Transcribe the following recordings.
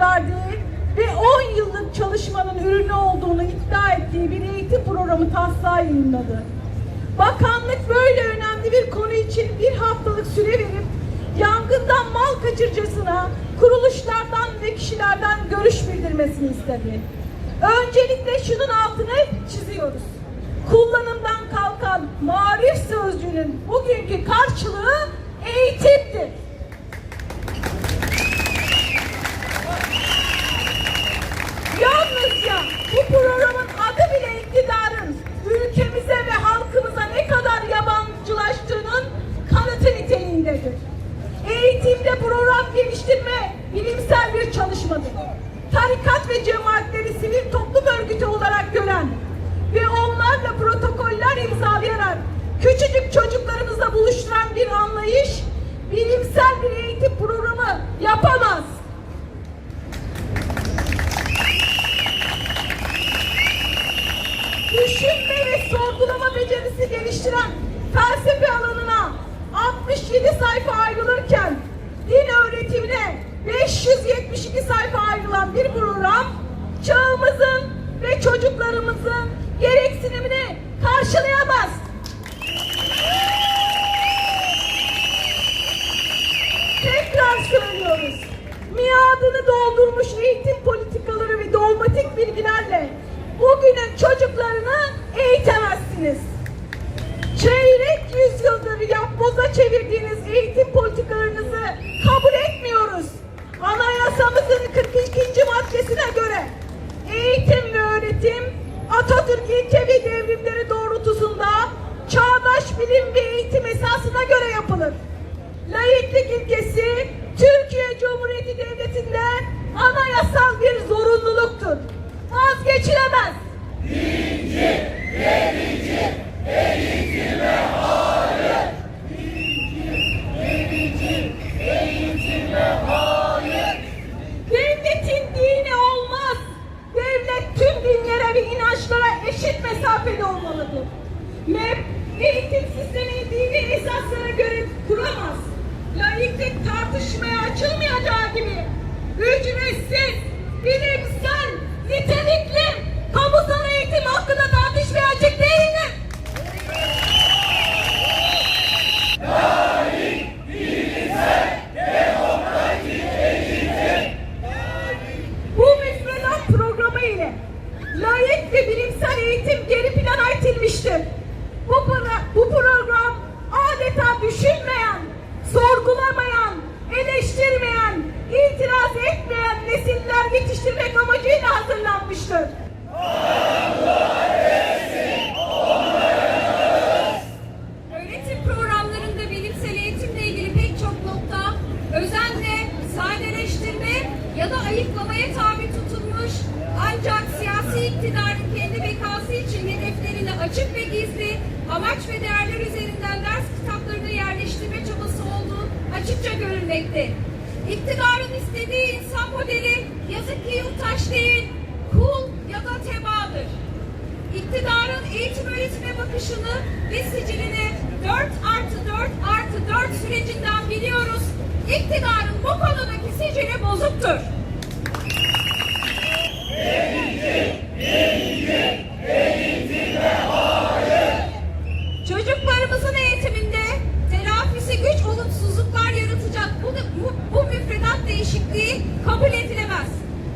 emeğini verdiği ve 10 yıllık çalışmanın ürünü olduğunu iddia ettiği bir eğitim programı taslağı yayınladı. Bakanlık böyle önemli bir konu için bir haftalık süre verip yangından mal kaçırcasına kuruluşlardan ve kişilerden görüş bildirmesini istedi. Öncelikle şunun altını çiziyoruz. Kullanımdan kalkan marif sözcüğünün bugünkü karşılığı eğitimdir. Eğitimde program geliştirme bilimsel bir çalışmadır. Tarikat ve cemaatleri sivil toplum örgütü olarak gören ve onlarla protokoller imzalayarak küçücük çocuklarımızla buluşturan bir anlayış bilimsel bir eğitim programı yapamaz. düşünme ve sorgulama becerisi geliştiren felsefe alanına 67 sayfa ayrılırken Miadını doldurmuş eğitim politikaları ve dogmatik bilgilerle bugünün çocuklarını eğitemezsiniz. Çeyrek yüzyıldır yapboza çevirdiğiniz eğitim politikalarınızı kabul etmiyoruz. Anayasamızın 42. maddesine göre eğitim ve öğretim Atatürk ilke ve devrimleri doğrultusunda çağdaş bilim ve eğitim esasına göre yapılır. Vazgeçilemez. Devletin dini olmaz. Devlet tüm dinlere ve inançlara eşit mesafeli olmalıdır. MEP eğitim sistemini dini esaslara göre kuramaz. Hazırlanmıştır. Öğretim programlarında bilimsel eğitimle ilgili pek çok nokta özenle sadeleştirme ya da ayıklamaya tabi tutulmuş ancak siyasi iktidarın kendi bekası için hedeflerini açık ve gizli amaç ve değerler üzerinden ders kitaplarına yerleştirme çabası olduğu açıkça görülmekte. İktidarın istediği insan modeli yazık ki yurttaş değil, ya da tebaadır. İktidarın eğitim öğretime bakışını ve sicilini 4 artı 4 artı 4 sürecinden biliyoruz. İktidarın bu konudaki sicili bozuktur. Çocuklarımızın eğitiminde telafisi güç olumsuzluklar yaratacak bu, müfredat değişikliği kabul edilemez.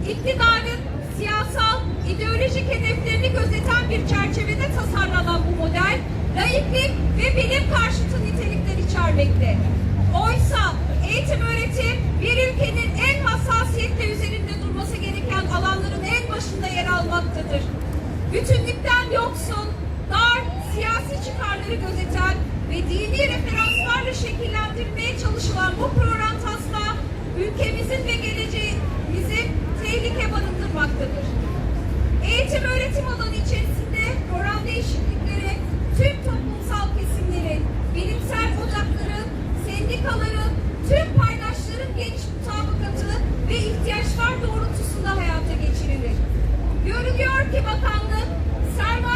İktidarın ideolojik hedeflerini gözeten bir çerçevede tasarlanan bu model, layıklık ve bilim karşıtı nitelikler içermekte. Oysa eğitim öğretim bir ülkenin en hassasiyetle üzerinde durması gereken alanların en başında yer almaktadır. Bütünlükten yoksun, dar, siyasi çıkarları gözeten ve dini referanslarla şekillendirmeye çalışılan bu program taslağı ülkemizin ve geleceğimizi tehlike barındırmaktadır. Eğitim öğretim alanı içerisinde program değişiklikleri tüm toplumsal kesimlerin, bilimsel odakların, sendikaların, tüm paydaşların geniş mutabakatı ve ihtiyaçlar doğrultusunda hayata geçirilir. Görülüyor ki bakanlık sermayenin,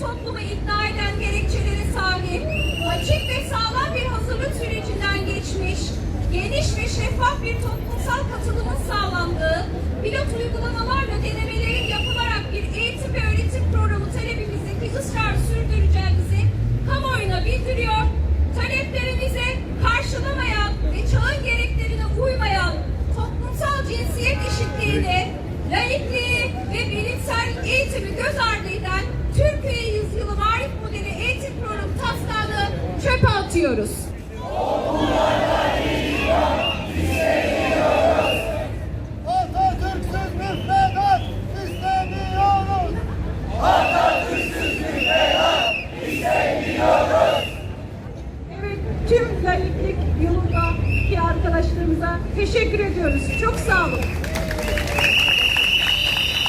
toplumu ikna eden gerekçelere sahip, açık ve sağlam bir hazırlık sürecinden geçmiş, geniş ve şeffaf bir toplumsal katılımın sağlandığı, pilot uygulamalarla denemelerin yapılarak bir eğitim ve öğretim programı talebimizdeki ısrar sürdüreceğimizi kamuoyuna bildiriyor, taleplerimize karşılamayan ve çağın gereklerine uymayan toplumsal cinsiyet eşitliğini, laikliği ve bilimsel eğitimi göz ardı eden Türkiye Yüzyılı Marif Modeli Eğitim Programı taslağını çöpe atıyoruz.